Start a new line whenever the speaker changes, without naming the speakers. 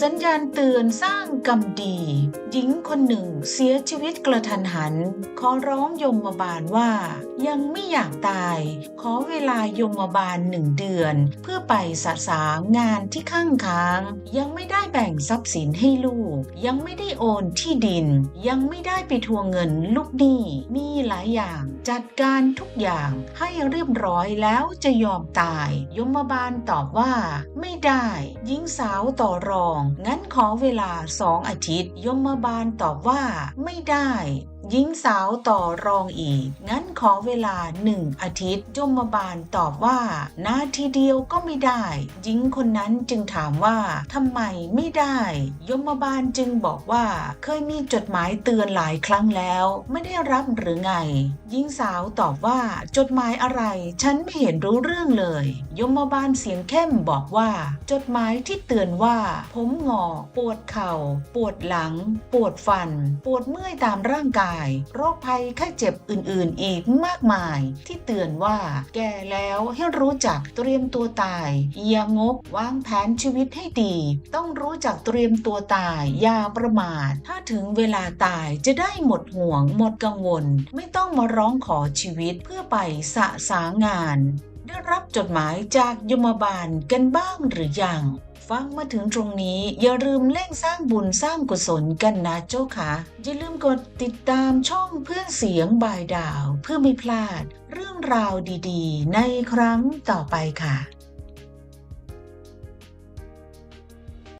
สัญญาณเตือนสร้างกรรมดี หญิงคนหนึ่งเสียชีวิตกระทันหัน ขอร้องยมบาลว่า ยังไม่อยากตาย ขอเว ลายมบาลหนึ่งเดือน เพื่อไปสะสางงานที่ข้างค้าง ยังไม่ได้แบ่งทรัพย์สินให้ลูก ยังไม่ได้โอนที่ดิน ยังไม่ได้ไปทวงเงินลูกหนี้มีหลายอย่างจัดการทุกอย่างให้เรียบร้อยแล้วจะยอมตาย ยมบาลตอบว่า ไม่ได้หญิงสาวต่อรอง งั้นขอเวลาสองอาทิตย์ ยมบาลตอบว่า ไม่ได้ หญิงสาวต่อรองอีก งั้นขอเวลาหนึ่งอาทิตย์ยมบาลตอบว่านาทีเดียวก็ไม่ได้ หญิงคนนั้นจึงถามว่าทำไมไม่ได้ ยมบาลจึงบอกว่า เคยมีจดหมายเตือนหลายครั้งแล้ว ไม่ได้รับหรือไง หญิงสาวตอบว่าจดหมายอะไร ฉันไม่เห็นรู้เรื่องเลย ยมบาลเสียงเข้มบอกว่า จดหมายที่เตือนว่า ผมงอ ปวดเข่า ปวดหลัง ปวดฟัน ปวดเมื่อยตามร่างกายาย โรคภัยไข้เจ็บอื่นๆ อีกมากมาย ที่เตือนว่า แก่แล้วให้รู้จักเตรียมตัวตาย อย่างกวางแผนชีวิตให้ดี ต้องรู้จักเตรียมตัวตาย อย่าประมาท ถ้าถึงเวลาตายจะได้หมดห่วง หมดกังวล ไม่ต้องมาร้องขอชีวิตเพื่อไปสะสางาน ได้รับจดหมายจากยมบาลกันบ้างหรือยัง ฟังมาถึงตรงนี้ อย่าลืมเร่งสร้างบุญสร้างกุศลกันนะเจ้าค่ะ อย่าลืมกดติดตามช่องเพื่อนเสียงบายดาว เพื่อไม่พลาด เรื่องราวดีๆ ในครั้งต่อไปค่ะ